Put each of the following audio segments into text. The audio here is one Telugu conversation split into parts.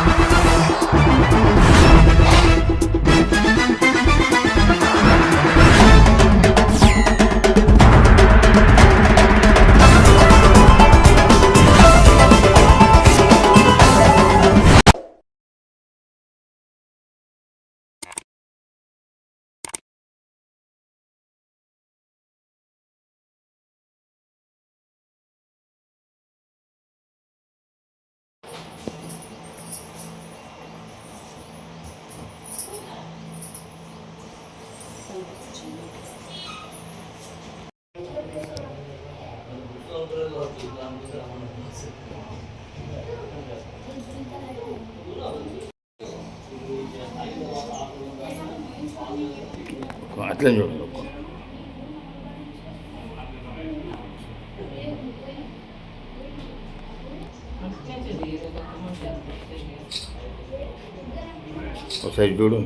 Música అట్లనే చూడండి ఒకసారి చూడు.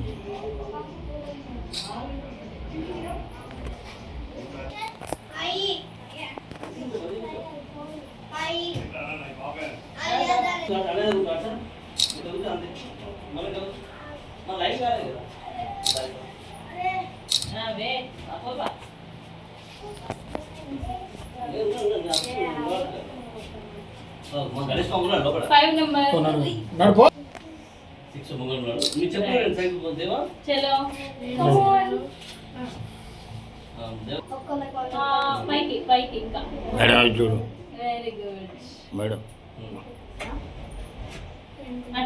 గణేష్ సిక్స్ మీరు చెప్పండి దేవా చలో పైకి పైకి ఇంకా. మేడం అది చూడు. Very good madam.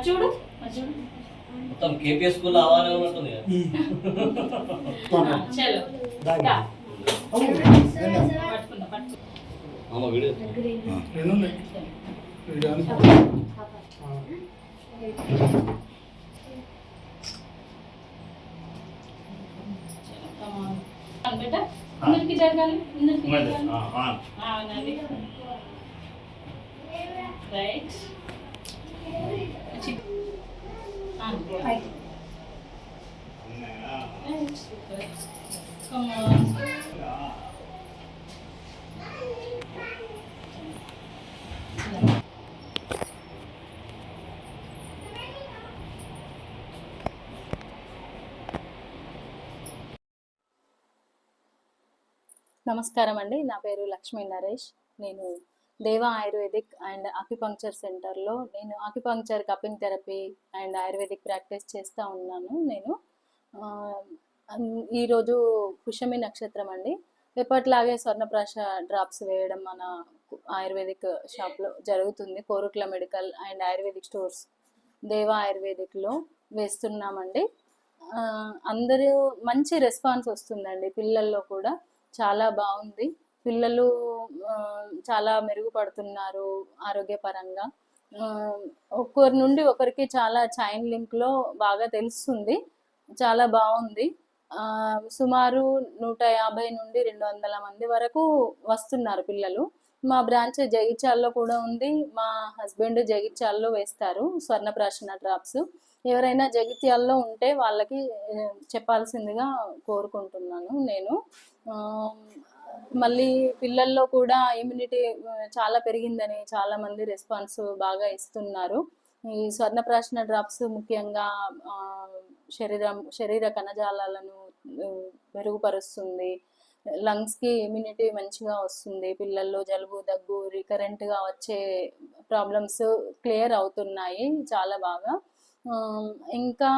చూడు. చూడు. మొత్తం కేపీఎస్ స్కూల్ అవ్వాలని ఉన్నట్టుంది కదా. ఆ, చలో దా. పట్టుకుందా పట్టుకో అమ్మ వీడియో Come on. ఆ, బేటా అందరికి జరగాలి అందరికి ఇవ్వండి. జరగాలి ఆ, ఆ. అవునండి రైట్ Come on. నమస్కారం అండి నా పేరు లక్ష్మీ నరేష్ నేను దేవా ఆయుర్వేదిక్ అండ్ ఆక్యుపంక్చర్ సెంటర్లో నేను acupuncture cupping therapy and ayurvedic practice చేస్తూ ఉన్నాను నేను. ఈరోజు పుష్యమి నక్షత్రం అండి. ఎప్పటిలాగే స్వర్ణప్రాశ డ్రాప్స్ వేయడం మన ఆయుర్వేదిక్ షాప్లో జరుగుతుంది. Korutla medical and ayurvedic stores Deva ఆయుర్వేదిక్లో వేస్తున్నామండి. అందరూ మంచి రెస్పాన్స్ వస్తుందండి. పిల్లల్లో కూడా చాలా బాగుంది. పిల్లలు చాలా మెరుగుపడుతున్నారు ఆరోగ్యపరంగా. ఒక్కరి నుండి ఒకరికి చాలా చైన్ లింక్లో బాగా తెలుస్తుంది. చాలా బాగుంది. సుమారు నూట యాభై నుండి రెండు వందల మంది వరకు వస్తున్నారు పిల్లలు. మా బ్రాంచ్ జగిత్యాల్లో కూడా ఉంది. మా హస్బెండ్ జగిత్యాల్లో వేస్తారు స్వర్ణప్రాశన డ్రాప్స్. ఎవరైనా జగిత్యాల్లో ఉంటే వాళ్ళకి చెప్పాల్సిందిగా కోరుకుంటున్నాను నేను. మళ్ళీ పిల్లల్లో కూడా ఇమ్యూనిటీ చాలా పెరిగిందని చాలా మంది రెస్పాన్స్ బాగా ఇస్తున్నారు. ఈ స్వర్ణప్రాశన డ్రాప్స్ ముఖ్యంగా శరీరం శరీర కణజాలాలను మెరుగుపరుస్తుంది. లంగ్స్కి ఇమ్యూనిటీ మంచిగా వస్తుంది. పిల్లల్లో జలుబు దగ్గు రికరెంట్గా వచ్చే ప్రాబ్లమ్స్ క్లియర్ అవుతున్నాయి చాలా బాగా. ఇంకా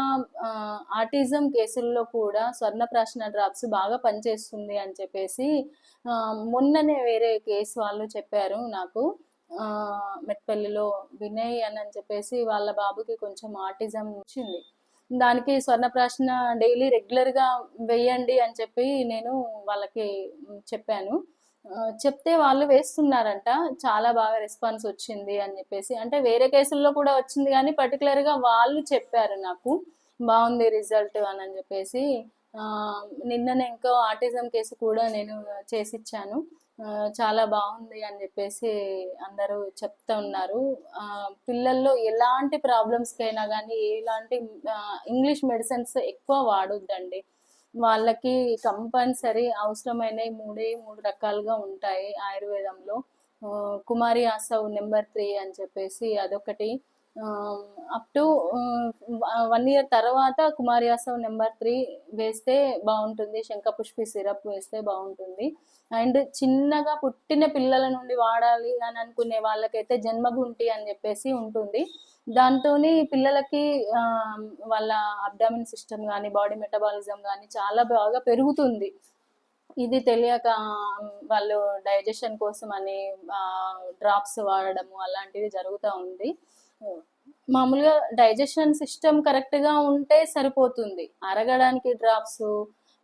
ఆటిజం కేసుల్లో కూడా స్వర్ణప్రాశన డ్రాప్స్ బాగా పనిచేస్తుంది అని చెప్పేసి మొన్ననే వేరే కేసు వాళ్ళు చెప్పారు నాకు. మెట్పల్లిలో వినయ్ అని అని చెప్పేసి వాళ్ళ బాబుకి కొంచెం ఆటిజం వచ్చింది. దానికి స్వర్ణప్రాశన డైలీ రెగ్యులర్గా వేయండి అని చెప్పి నేను వాళ్ళకి చెప్పాను. చెప్తే వాళ్ళు వేస్తున్నారంట. చాలా బాగా రెస్పాన్స్ వచ్చింది అని చెప్పేసి. అంటే వేరే కేసుల్లో కూడా వచ్చింది కానీ పర్టికులర్గా వాళ్ళు చెప్పారు నాకు. బాగుంది రిజల్ట్ అని అని చెప్పేసి. నిన్ననే ఇంకో ఆటిజం కేసు కూడా నేను చేసిచ్చాను. చాలా బాగుంది అని చెప్పేసి అందరూ చెప్తా ఉన్నారు. పిల్లల్లో ఎలాంటి ప్రాబ్లమ్స్కైనా కానీ ఎలాంటి ఇంగ్లీష్ మెడిసిన్స్ ఎక్కువ వాడొద్దండి. వాళ్ళకి కంపల్సరీ అవసరమైన మూడే మూడు రకాలుగా ఉంటాయి ఆయుర్వేదంలో. కుమారి ఆసవ్ నెంబర్ త్రీ అని చెప్పేసి అదొకటి. అప్ టు వన్ ఇయర్ తర్వాత కుమార్యాసం నెంబర్ త్రీ వేస్తే బాగుంటుంది. శంఖపుష్పి సిరప్ వేస్తే బాగుంటుంది. అండ్ చిన్నగా పుట్టిన పిల్లల నుండి వాడాలి అని అనుకునే వాళ్ళకైతే జన్మగుంటి అని చెప్పేసి ఉంటుంది. దాంతో పిల్లలకి వాళ్ళ అబ్డామిన్ సిస్టమ్ కానీ బాడీ మెటబాలిజం కానీ చాలా బాగా పెరుగుతుంది. ఇది తెలియక వాళ్ళు డైజెషన్ కోసం అని డ్రాప్స్ వాడడము అలాంటివి జరుగుతూ ఉంది. మామూలుగా డైజెషన్ సిస్టమ్ కరెక్ట్గా ఉంటే సరిపోతుంది. అరగడానికి డ్రాప్స్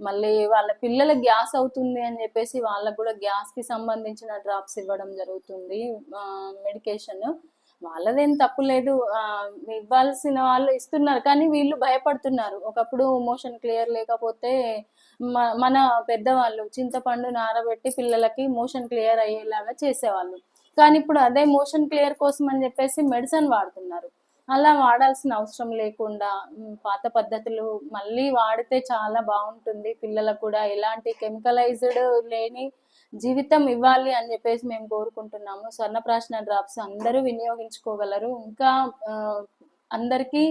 మళ్ళీ వాళ్ళ పిల్లల గ్యాస్ అవుతుంది అని చెప్పేసి వాళ్ళకు కూడా గ్యాస్కి సంబంధించిన డ్రాప్స్ ఇవ్వడం జరుగుతుంది మెడికేషన్ వాళ్ళదేం తప్పు లేదు. ఇవ్వాల్సిన వాళ్ళు ఇస్తున్నారు కానీ వీళ్ళు భయపడుతున్నారు. ఒకప్పుడు మోషన్ క్లియర్ లేకపోతే మన పెద్దవాళ్ళు చింతపండు నారబెట్టి పిల్లలకి మోషన్ క్లియర్ అయ్యేలాగా చేసేవాళ్ళు. కానీ ఇప్పుడు అదే మోషన్ క్లియర్ కోసం అని చెప్పేసి మెడిసిన్ వాడుతున్నారు. అలా వాడాల్సిన అవసరం లేకుండా పాత పద్ధతులు మళ్ళీ వాడితే చాలా బాగుంటుంది. పిల్లలకు కూడా ఎలాంటి కెమికలైజ్డ్ లేని జీవితం ఇవ్వాలి అని చెప్పేసి మేము కోరుకుంటున్నాము. స్వర్ణప్రాశన డ్రాప్స్ అందరూ వినియోగించుకోగలరు. ఇంకా అందరికీ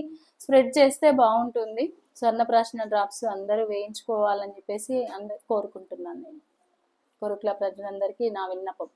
స్ప్రెడ్ చేస్తే బాగుంటుంది. స్వర్ణప్రాశన డ్రాప్స్ అందరూ వేయించుకోవాలని చెప్పేసి అందరు కోరుకుంటున్నాను నేను. కోరుకుల ప్రజలందరికీ నా విన్నపం.